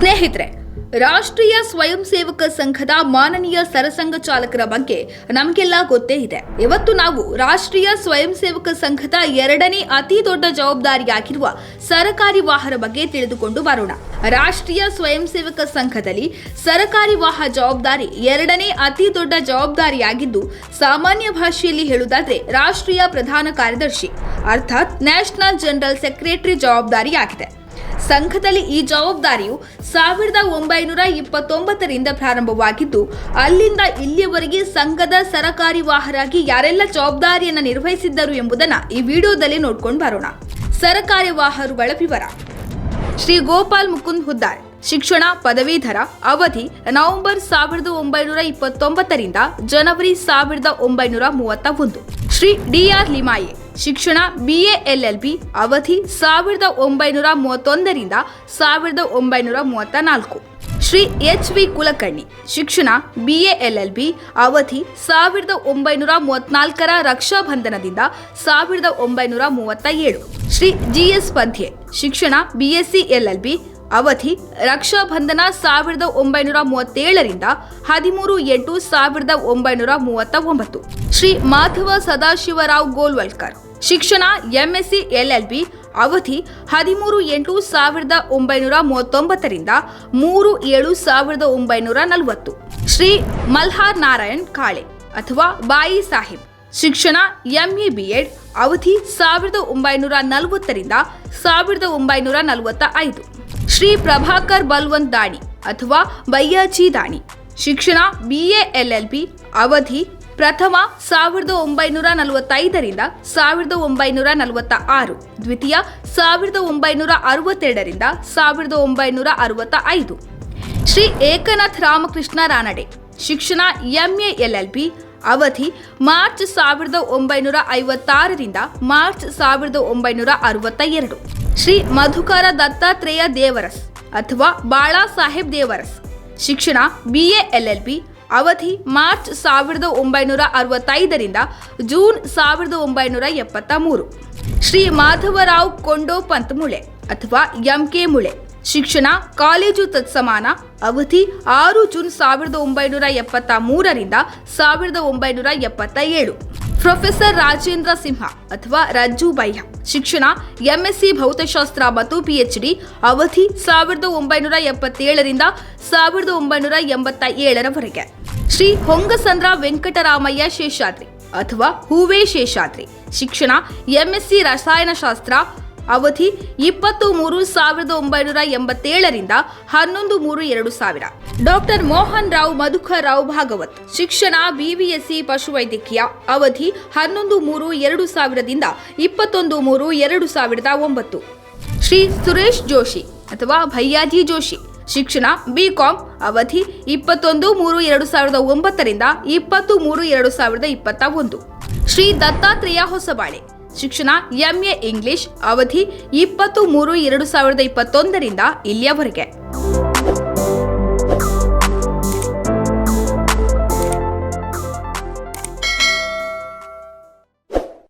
ಸ್ನೇಹಿತರೆ, ರಾಷ್ಟ್ರೀಯ ಸ್ವಯಂ ಸೇವಕ ಸಂಘದ ಮಾನನೀಯ ಸರಸಂಘ ಚಾಲಕರ ಬಗ್ಗೆ ನಮಗೆಲ್ಲ ಗೊತ್ತೇ ಇದೆ. ಇವತ್ತು ನಾವು ರಾಷ್ಟ್ರೀಯ ಸ್ವಯಂ ಸೇವಕ ಸಂಘದ ಎರಡನೇ ಅತಿ ದೊಡ್ಡ ಜವಾಬ್ದಾರಿಯಾಗಿರುವ ಸರಕಾರಿ ವಾಹನ ಬಗ್ಗೆ ತಿಳಿದುಕೊಂಡು ಬರೋಣ. ರಾಷ್ಟ್ರೀಯ ಸ್ವಯಂ ಸೇವಕ ಸಂಘದಲ್ಲಿ ಸರಕಾರಿ ವಾಹನ ಜವಾಬ್ದಾರಿ ಎರಡನೇ ಅತಿ ದೊಡ್ಡ ಜವಾಬ್ದಾರಿಯಾಗಿದ್ದು, ಸಾಮಾನ್ಯ ಭಾಷೆಯಲ್ಲಿ ಹೇಳುವುದಾದ್ರೆ ರಾಷ್ಟ್ರೀಯ ಪ್ರಧಾನ ಕಾರ್ಯದರ್ಶಿ, ಅರ್ಥಾತ್ ನ್ಯಾಷನಲ್ ಜನರಲ್ ಸೆಕ್ರೆಟರಿ ಜವಾಬ್ದಾರಿಯಾಗಿದೆ. ಸಂಘದಲ್ಲಿ ಈ ಜವಾಬ್ದಾರಿಯು ಸಾವಿರದ ಒಂಬೈನೂರ ಇಪ್ಪತ್ತೊಂಬತ್ತರಿಂದ ಪ್ರಾರಂಭವಾಗಿದ್ದು, ಅಲ್ಲಿಂದ ಇಲ್ಲಿಯವರೆಗೆ ಸಂಘದ ಸರಕಾರಿ ವಾಹರಾಗಿ ಯಾರೆಲ್ಲ ಜವಾಬ್ದಾರಿಯನ್ನು ನಿರ್ವಹಿಸಿದ್ದರು ಎಂಬುದನ್ನು ಈ ವಿಡಿಯೋದಲ್ಲಿ ನೋಡ್ಕೊಂಡು ಬರೋಣ. ಸರಕಾರಿ ವಾಹರುಗಳ ವಿವರ ಶ್ರೀ ಗೋಪಾಲ್ ಮುಕುಂದ್ ಹುದ್ದಾರ್, ಶಿಕ್ಷಣ, ಪದವೀಧರ, ಅವಧಿ, ನವೆಂಬರ್ ಸಾವಿರದ ಒಂಬೈನೂರ ಇಪ್ಪತ್ತೊಂಬತ್ತರಿಂದ ಜನವರಿ ಸಾವಿರದ ಒಂಬೈನೂರ ಮೂವತ್ತ ಒಂದು ಶ್ರೀ ಡಿಆರ್ ಲಿಮಾಯೆ ಶಿಕ್ಷಣ ಬಿಎ ಎಲ್ಎಲ್ಬಿ ಅವಧಿ ಸಾವಿರದ ಒಂಬೈನೂರ ಮೂವತ್ತೊಂದರಿಂದ ಸಾವಿರದ ಒಂಬೈನೂರ ಮೂವತ್ತ ನಾಲ್ಕು ಶ್ರೀ ಎಚ್ ವಿ ಕುಲಕರ್ಣಿ, ಶಿಕ್ಷಣ ಬಿಎ ಬಿ ಅವಧಿ ಸಾವಿರದ ಒಂಬೈನೂರ ಮೂವತ್ನಾಲ್ಕರ ರಕ್ಷಾಬಂಧನದಿಂದ ಸಾವಿರದ ಒಂಬೈನೂರ ಮೂವತ್ತ ಏಳು ಶ್ರೀ ಜಿಎಸ್ ಪಂಥ್ಯೆ, ಶಿಕ್ಷಣ ಬಿಎಸ್ಸಿ ಎಲ್ಎಲ್ಬಿ ಅವಧಿ ರಕ್ಷಾಬಂಧನ ಸಾವಿರದ ಒಂಬೈನೂರ ಮೂವತ್ತೇಳರಿಂದ ಹದಿಮೂರು ಎಂಟು ಸಾವಿರದ ಒಂಬೈನೂರ ಮೂವತ್ತ ಒಂಬತ್ತು ಶ್ರೀ ಮಾಧವ ಸದಾಶಿವರಾವ್ ಗೋಲ್ವಲ್ಕರ್. ಶಿಕ್ಷಣ, ಎಂಎಸ್ಸಿ, ಎಲ್ಎಲ್ಬಿ ಅವಧಿ ಹದಿಮೂರು ಎಂಟು ಸಾವಿರದ ಒಂಬೈನೂರ ಮೂವತ್ತೊಂಬತ್ತರಿಂದ ಮೂರು ಏಳು ಸಾವಿರದ ಒಂಬೈನೂರ ನಲವತ್ತು. ಶ್ರೀ ಮಲ್ಹಾರ್ ನಾರಾಯಣ್ ಕಾಳೆ ಅಥವಾ ಬಾಯಿ ಸಾಹಿಬ್. ಶಿಕ್ಷಣ ಎಂಇ ಬಿ ಎಡ್ ಅವಧಿ ಸಾವಿರದ ಒಂಬೈನೂರ ನಲವತ್ತರಿಂದ ಸಾವಿರದ ಒಂಬೈನೂರ ನಲವತ್ತ ಐದು ಶ್ರೀ ಪ್ರಭಾಕರ್ ಬಲ್ವಂತ್ ದಾಣಿ ಅಥವಾ ಬಯ್ಯಾಜಿ ದಾಣಿ. ಶಿಕ್ಷಣ ಬಿ ಎಲ್ ಎಲ್ ಎಲ್ಎಲ್ಬಿ ಅವಧಿ, ಪ್ರಥಮ ಸಾವಿರದ ಒಂಬೈನೂರ ನಲವತ್ತೈದರಿಂದ ಸಾವಿರದ ಒಂಬೈನೂರ ನಲವತ್ತ ಆರು ದ್ವಿತೀಯ ಸಾವಿರದ ಒಂಬೈನೂರ ಅರವತ್ತೆರಡರಿಂದ ಸಾವಿರದ ಒಂಬೈನೂರ ಅರವತ್ತ ಐದು ಶ್ರೀ ಏಕನಾಥ್ ರಾಮಕೃಷ್ಣ ರಾನಡೆ. ಶಿಕ್ಷಣ ಎಂಎ ಎಲ್ಎಲ್ಬಿ ಅವಧಿ, ಮಾರ್ಚ್ ಸಾವಿರದ ಒಂಬೈನೂರ ಐವತ್ತಾರರಿಂದ ಮಾರ್ಚ್ ಸಾವಿರದ ಒಂಬೈನೂರ ಅರವತ್ತ ಎರಡು ಶ್ರೀ ಮಧುಕರ ದತ್ತಾತ್ರೇಯ ದೇವರಸ್ ಅಥವಾ ಬಾಳಾ ಸಾಹೇಬ್ ದೇವರಸ್. ಶಿಕ್ಷಣ ಬಿ ಎಲ್ ಎಲ್ ಎಲ್ಎಲ್ಬಿ ಅವಧಿ ಮಾರ್ಚ್ ಸಾವಿರದ ಒಂಬೈನೂರ ಅರವತ್ತೈದರಿಂದ ಜೂನ್ ಸಾವಿರದ ಒಂಬೈನೂರ ಎಪ್ಪತ್ತ ಮೂರು ಶ್ರೀ ಮಾಧವರಾವ್ ಕೊಂಡೋಪಂತ್ ಮುಳೆ ಅಥವಾ ಎಂಕೆ ಮುಳೆ. ಶಿಕ್ಷಣ, ಕಾಲೇಜು ತತ್ಸಮಾನ, ಅವಧಿ ಆರು ಜೂನ್ ಸಾವಿರದ ಒಂಬೈನೂರ ಎಪ್ಪತ್ತ ಮೂರರಿಂದ ಸಾವಿರದ ಒಂಬೈನೂರ ಎಪ್ಪತ್ತ ಏಳು ಪ್ರೊಫೆಸರ್ ರಾಜೇಂದ್ರ ಸಿಂಹ ಅಥವಾ ರಜ್ಜು ಬೈಹ ಶಿಕ್ಷಣ ಎಂಎಸ್ಸಿ ಭೌತಶಾಸ್ತ್ರ ಮತ್ತು ಪಿಎಚ್ಡಿ ಅವಧಿ ಸಾವಿರದ ಒಂಬೈನೂರ ಎಪ್ಪತ್ತೇಳರಿಂದ ಸಾವಿರದ ಒಂಬೈನೂರ ಎಂಬತ್ತ ಏಳರವರೆಗೆ. ಶ್ರೀ ಹೊಂಗಸಂದ್ರ ವೆಂಕಟರಾಮಯ್ಯ ಶೇಷಾದ್ರಿ ಅಥವಾ ಹೂವೇ ಶೇಷಾದ್ರಿ. ಶಿಕ್ಷಣ ಎಂಎಸ್ಸಿ ರಸಾಯನಶಾಸ್ತ್ರ ಅವಧಿ ಇಪ್ಪತ್ತು ಮೂರು ಸಾವಿರದ ಒಂಬೈನೂರ ಎಂಬತ್ತೇಳರಿಂದ ಹನ್ನೊಂದು ಮೂರು ಎರಡು ಸಾವಿರ. ಡಾಕ್ಟರ್ ಮೋಹನ್ ರಾವ್, ಮಧುಕರ್ ರಾವ್ ಭಾಗವತ್. ಶಿಕ್ಷಣ ಬಿವಿಎಸ್ಸಿ ಪಶುವೈದ್ಯಕೀಯ. ಅವಧಿ ಹನ್ನೊಂದು ಮೂರು ಎರಡು ಸಾವಿರದಿಂದ ಇಪ್ಪತ್ತೊಂದು ಮೂರು ಎರಡು ಸಾವಿರದ ಒಂಬತ್ತು. ಶ್ರೀ ಸುರೇಶ್ ಜೋಶಿ ಅಥವಾ ಭಯ್ಯಾಜಿ ಜೋಶಿ. ಶಿಕ್ಷಣ ಬಿಕಾಂ ಅವಧಿ ಇಪ್ಪತ್ತೊಂದು ಮೂರು ಎರಡು ಸಾವಿರದ ಒಂಬತ್ತರಿಂದ ಇಪ್ಪತ್ತು ಮೂರು ಎರಡು ಸಾವಿರದ ಇಪ್ಪತ್ತ ಒಂದು. ಶ್ರೀ ದತ್ತಾತ್ರೇಯ ಹೊಸಬಾಳೆ. ಶಿಕ್ಷಣ ಎಂಎ ಇಂಗ್ಲಿಷ್ ಅವಧಿ ಇಪ್ಪತ್ತು ಮೂರು ಎರಡು ಸಾವಿರದ ಇಪ್ಪತ್ತೊಂದರಿಂದ ಇಲ್ಲಿಯವರೆಗೆ.